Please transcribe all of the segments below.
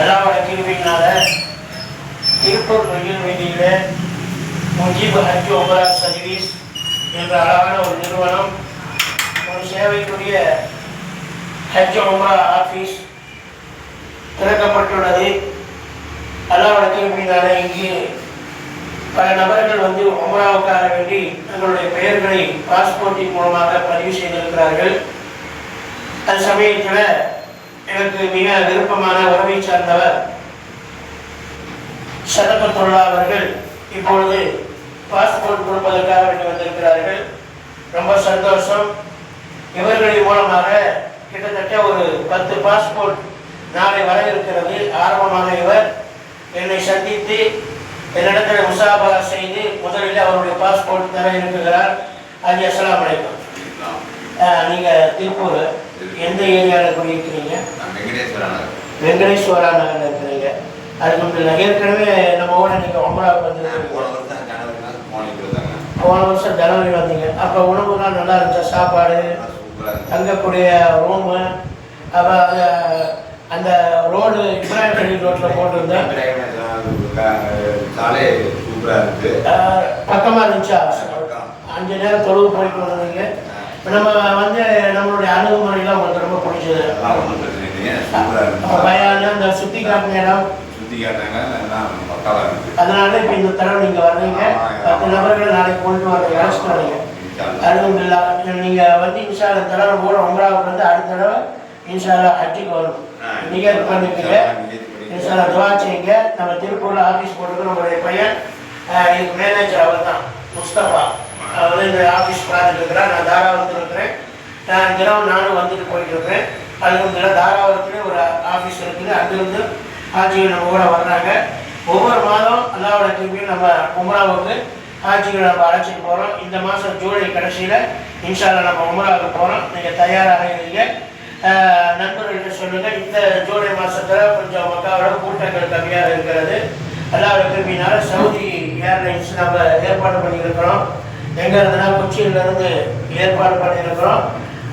அல்லாவோட வரகாத்துஹு திருப்பூர் ரயில் வீதியில முஜீப் ஹஜ் Opera service என்ற அழகான ஒரு நிறுவனம் ஒரு சேவைக்குரிய ஹஜ் ஒபரா ஆஃபீஸ் திறக்கப்பட்டுள்ளது. அல்லாவோட கிருபையினால இங்கு பல நபர்கள் வந்து ஒமராவுக்காக வேண்டி தங்களுடைய பெயர்களை பாஸ்போர்ட்டின் மூலமாக பதிவு செய்திருக்கிறார்கள். அந்த சமயத்தில் எனக்கு மிக விருப்பமான உறவை சார்ந்தவர் சதபத்துள்ளா அவர்கள் இப்பொழுது பாஸ்போர்ட் கொடுப்பதற்காக வேண்டி வந்திருக்கிறார்கள். ரொம்ப சந்தோஷம். இவர்களின் மூலமாக கிட்டத்தட்ட ஒரு பத்து பாஸ்போர்ட் நாளை வர இருக்கிறது ஆரம்பமாக இவர் என்னை சந்தித்து என்னிடத்தில் முசாபா செய்து முதலில் அவருடைய பாஸ்போர்ட் தர இருக்கிறார். அது அஸ்லாம் வலைக்கம் நீங்கள் திருப்பூர் எந்த ஏரியாவில் குடியிருக்கிறீங்க. வெங்கடேஸ்வரா நகர்ல இருக்கிறீங்க. அதுக்கு முன்னாடி ஏற்கனவே நம்ம ஊட நீங்க ஒன்பதாவது வந்து போன வருஷம் ஜனவரி வந்தீங்க. அப்போ உணவுலாம் நல்லா இருந்துச்சா? சாப்பாடு. தங்கக்கூடிய ரூமு அப்போ அந்த ரோடு இப்ராஹிம் அலி ரோட்டில் போட்டிருந்தேன் சாலை சூப்பரா இருக்கு. அஹ், பக்கமா இருந்துச்சா. அஞ்சு நேரம் தொழுவு போயிட்டு வந்தீங்க. இப்ப நம்ம வந்து நம்மளுடைய அணுகுமுறையெல்லாம் உங்களுக்கு ரொம்ப பிடிச்சது. பயானு அந்த சுத்தி காட்டின இடம்? இருக்கு. அதனால இப்ப இந்த தடவை நீங்க வர்றீங்க. பத்து நபர்களை நாளைக்கு கொண்டு வர அழைச்சிட்டு வரீங்க அல்ஹம்துலில்லா. நீங்க வந்து இன்ஷால்ல தடவை கூட உங்களாவுக்கு வந்து அடுத்த தடவை இன்ஷால்லா ஹஜ்ஜுக்கு வரும் நீங்க இது பண்ணிக்கங்க. இன்ஷால்லா துவா செய்யுங்க. நம்ம திருப்பூர்ல ஆபீஸ் போட்டுக்கு நம்மளுடைய பையன் இதுக்கு மேனேஜர் அவர் தான் முஸ்தபா அவர் வந்து இந்த ஆபீஸ் பார்த்துட்டு இருக்கிறார் நான் தாராபுரத்தில் இருக்கிறேன். நான் தினம் நானும் வந்துட்டு போயிட்டு இருக்கிறேன். வந்து தாராபுரத்துலேயே ஒரு ஆஃபீஸ் இருக்குது. அங்கிருந்து ஆட்சிகள் நம்ம கூட வர்றாங்க. ஒவ்வொரு மாதம் அல்லாவோட திரும்பியும் நம்ம உமராவுக்கு ஆட்சிகள் நம்ம அழைச்சிட்டு போகிறோம் இந்த மாதம் ஜூலை கடைசியில் இன்ஷால்லா நம்ம உமராவுக்கு போகிறோம் நீங்கள் தயாராக இருங்க. நண்பர்கள்ட்ட சொல்லுங்கள் இந்த ஜூலை மாதத்தில் கொஞ்சம் மக்காவோட கூட்டங்கள் கம்மியாக இருக்கிறது. அல்லாவோட திரும்பினால சவுதி ஏர்லைன்ஸ் நம்ம ஏற்பாடு பண்ணியிருக்கிறோம். எங்கே இருந்துன்னா கொச்சியிலேருந்து ஏற்பாடு பண்ணியிருக்கிறோம்.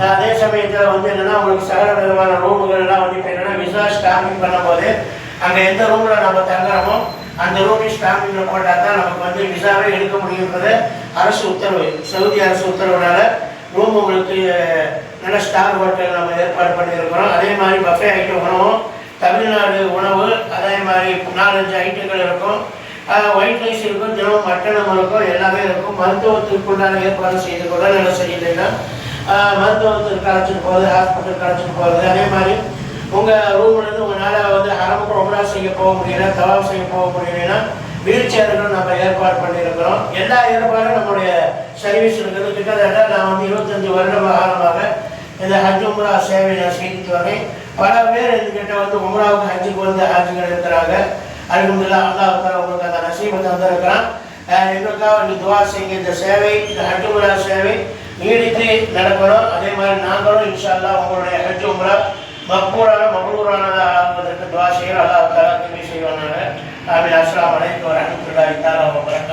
அதே சமயத்தில் வந்து என்னென்னா உங்களுக்கு சகல விதமான ரூமுகள்லாம் வந்து இப்போ என்னென்னா விசா ஸ்டாம்பிங் பண்ணும்போது அங்கே எந்த ரூமில் நம்ம தங்குறோமோ அந்த ரூமில் ஸ்டாம்பிங்கில் போட்டால் தான் நமக்கு வந்து விசாவே எடுக்க முடியுன்றது அரசு உத்தரவு சவுதி அரசு உத்தரவுனால ரூம் உங்களுக்கு நல்ல ஸ்டார் ஹோட்டல் நம்ம ஏற்பாடு பண்ணியிருக்கிறோம். அதே மாதிரி பஃபே ஐட்டம் உணவும் தமிழ்நாடு உணவு அதே மாதிரி நாலஞ்சு ஐட்டங்கள் இருக்கும். ஒயிட் ரைஸ் இருக்கும் தினமும் மட்டணம் இருக்கும் எல்லாமே இருக்கும். மருத்துவத்திற்குண்டான ஏற்பாடு செய்து கூட நல்லா செய்யலைன்னா மருத்துவத்துக்கு அழைச்சிட்டு போகிறது ஹாஸ்பிட்டலுக்கு அழைச்சிட்டு போகிறது அதே மாதிரி உங்கள் ரூம்லேருந்து உங்களால் வந்து அரமுக்கு ரொம்ப செய்ய போக முடியல தவாப் செய்ய போக முடியலைன்னா வீல் சேர்களும் நம்ம ஏற்பாடு பண்ணியிருக்கிறோம். எல்லா ஏற்பாடும் நம்முடைய சர்வீஸ் இருக்கிறது. கிட்டத்தட்ட நான் வந்து இருபத்தஞ்சி வருடம் காலமாக இந்த ஹஜ் உம்ரா சேவை நான் செய்துட்டு வரேன் பல பேர் என்கிட்ட வந்து உம்ராவுக்கு ஹஜ்ஜுக்கு வந்து ஹஜ்ஜுகள் இருக்கிறாங்க அல்ஹம்துலில்லாஹ் அல்லாஹ் தாலா உங்களுக்கு அந்த நசீபை தந்திருக்கிறான். எங்களுக்காக வந்து துவா செய்யுங்க. இந்த சேவை இந்த ஹஜ் உம்ரா சேவை நீடித்து நடக்கணும். அதே மாதிரி நாங்களும் இன்ஷா அல்லா உங்களுடைய ஹஜ் உம்ரா மக்பூரான மகளூரானதாக ஆகுவதற்கு துவா செய்கிறோம் அல்லாஹ் தஆலா துணை செய்வானாங்க ஆமீன். அஸ்ஸலாமு அலைக்கும் வரஹ்மத்துல்லாஹி தஆலா வபரகாத்துஹு.